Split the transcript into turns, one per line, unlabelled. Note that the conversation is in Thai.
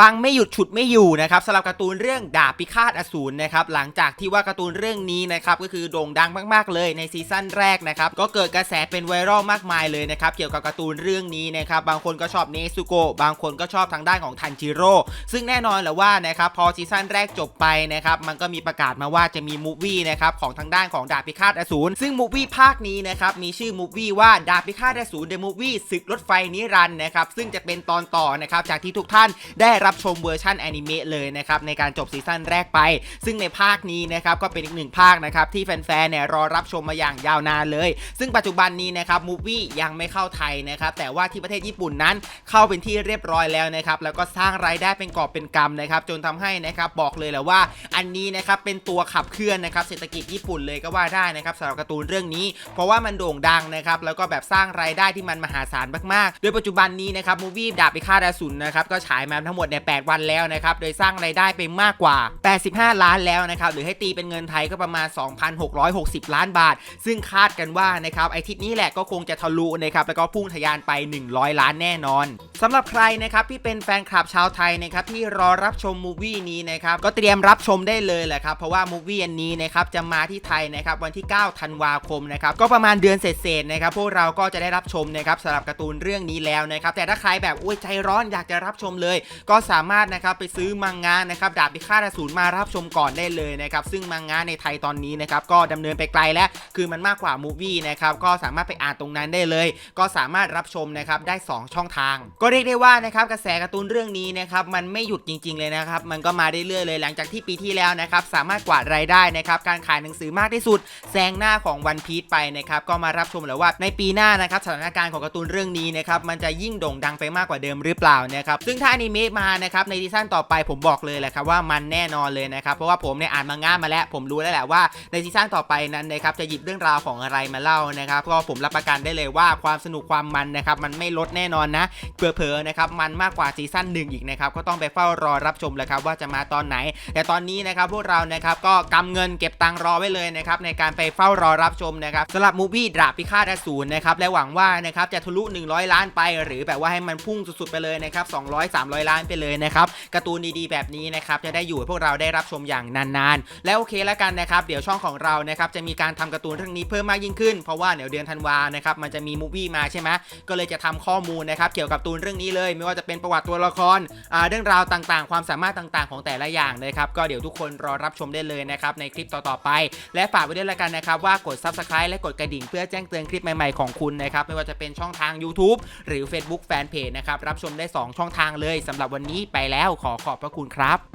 ปังไม่หยุดฉุดไม่อยู่นะครับสำหรับการ์ตูนเรื่องดาบพิฆาตอสูรนะครับหลังจากที่ว่าการ์ตูนเรื่องนี้นะครับก็คือโด่งดังมากๆเลยในซีซั่นแรกนะครับก็เกิดกระแสเป็นไวรัลมากมายเลยนะครับเกี่ยวกับการ์ตูนเรื่องนี้นะครับบางคนก็ชอบเนซุโกะบางคนก็ชอบทางด้านของทันจิโร่ซึ่งแน่นอนแหละว่านะครับพอซีซั่นแรกจบไปนะครับมันก็มีประกาศมาว่าจะมีมูฟวี่นะครับของทางด้านของดาบพิฆาตอสูรซึ่งมูฟวี่ภาคนี้นะครับมีชื่อมูฟวี่ว่าดาบพิฆาตอสูรเดอะมูฟวี่ศึกรถไฟนิรันดร์นะครับซึ่งจะเป็นตอนต่อนะครับจากที่ทุกท่านได้รับชมเวอร์ชันแอนิเมะเลยนะครับในการจบซีซั่นแรกไป ซึ่งในภาคนี้นะครับก็เป็นอีกหนึ่งภาคนะครับที่แฟนๆเนี่ยรอรับชมมาอย่างยาวนานเลย ซึ่งปัจจุบันนี้นะครับมูฟวี่ยังไม่เข้าไทยนะครับแต่ว่าที่ประเทศญี่ปุ่นนั้นเข้าเป็นที่เรียบร้อยแล้วนะครับแล้วก็สร้างรายได้เป็นกอบเป็นกำนะครับจนทำให้นะครับบอกเลยแหละว่า อันนี้นะครับเป็นตัวขับเคลื่อนนะครับเศรษฐกิจญี่ปุ่นเลยก็ว่าได้นะครับสำหรับการ์ตูนเรื่องนี้ เพราะว่ามันโด่งดังนะครับแล้วก็แบบสร้างรายได้ที่มันมหาศาลมากๆ โดยปัจจุบันนี้นะครับมูวี่ดาบพิฆาตอสูรนะครับก็ฉายมาทั้งหมดใน8วันแล้วนะครับ โดยสร้างรายได้ไปมากกว่า 85 ล้านแล้วนะครับ หรือให้ตีเป็นเงินไทยก็ประมาณ 2,660 ล้านบาท ซึ่งคาดกันว่านะครับไอทิศนี้แหละก็คงจะทะลุนะครับแล้วก็พุ่งทะยานไป 100 ล้านแน่นอนสำหรับใครนะครับที่เป็นแฟนคลับชาวไทยนะครับที่รอรับชมมูวี่นี้นะครับก็เตรียมรับชมได้เลยแหละครับเพราะว่ามูวี่อันนี้นะครับจะมาที่ไทยนะครับวันที่ 9 ธันวาคมนะครับก็ประมาณเดือนเศษๆนะครับพวกเราก็จะได้รับชมนะครับสำหรับการ์ตูนเรื่องนี้แล้วนะครับแต่ถ้าใครแบบอุ้ยใจร้อนอยากจะรับชมเลย ก็สามารถนะครับไปซื้อมังงะนะครับดาบพิฆาตอสูรมารับชมก่อนได้เลยนะครับซึ่งมังงะในไทยตอนนี้นะครับก็ดำเนินไปไกลแล้วคือมันมากกว่ามูวี่นะครับก็สามารถไปอ่านตรงนั้นได้เลย ก็สามารถรับชมนะครับได้ 2 ช่องทางก็เรียกได้ว่านะครับกระแสการ์ตูนเรื่องนี้นะครับมันไม่หยุดจริง ๆเลยนะครับมันก็มาเรื่อยๆเลยหลังจากที่ปีที่แล้วนะครับสามารถกวาดรายได้นะครับการขายหนังสือมากที่สุดแซงหน้าของวันพี e ไปนะครับก็มารับชมแล้วว่าในปีหน้านะครับสถานการณ์ของการ์ตูนเรื่องนี้นะครับมันจะยิ่งโด่งดังไปมากกว่าเดิมหรือเปล่านะครับซึ่งถ้าอนิเมะมานะครับในซีซั่นต่อไปผมบอกเลยแหละครับว่ามันแน่นอนเลยนะครับเพราะว่าผมเนี่ยอ่านมังงะมาแล้ว ผมรู้แล้วแหละว่าในซีซั่นต่อไปนั้นนะครับจะหยิบเรื่องราวของอะไรมาเล่านะครับก็ผมรับประกันได้เลยว่าความสนุกความมันนะครับมันไม่ลดแน่นอนนะเผลอๆนะครับมันมากกว่าซีซั่นหนึ่งอีกนะครับก็ต้องไปเฝ้ารอรับชมเลยครับว่าจะมาตอนไหน แต่ตอนนี้นะครับพวกเรานะครับก็กำเงินเก็บตังรอไว้เลยนะครับในการไปเฝ้ารอรับชมนะครับสำหรับมูฟี่ดราบพิฆาตอสูรนะครับและหวังว่านะครับจะทะลุ 100 ล้านไป หรือแบบว่าให้มันพุ่งสุดๆไปเลยนะครับ200 300 ล้านไปเลยนะครับการ์ตูนดีๆแบบนี้นะครับจะได้อยู่พวกเราได้รับชมอย่างนานๆ แล้วโอเคแล้วกันนะครับเดี๋ยวช่องของเรานะครับจะมีการทำการ์ตูนเรื่องนี้เพิ่มมากยิ่งขึ้น เพราะว่าเดี๋ยวเดือนธันวานะครับมันจะมีมูฟี่มาใช่ไหมก็เลยจะทำข้อมูลนะครับเกี่ยวกับตูนเรื่องนี้เลย ไม่ว่าจะเป็นประวัติตัวละครเรื่องราวต่างๆ ความสามารถต่างๆ ของแต่ละอย่างนะครับก็เดี๋ยวทุกคนรอรับชมได้เลยนะครับในคลิปต่อๆไป และฝากไว้ด้วยละกันนะครับว่ากด subscribe และกดกระดิ่งเพื่อแจ้งเตือนคลิปใหม่ๆของคุณนะครับไม่ว่าจะเป็นช่องทาง YouTube หรือ Facebook Fanpage นะครับรับชมได้ 2 ช่องทางเลยสำหรับวันนี้ไปแล้วขอขอบพระคุณครับ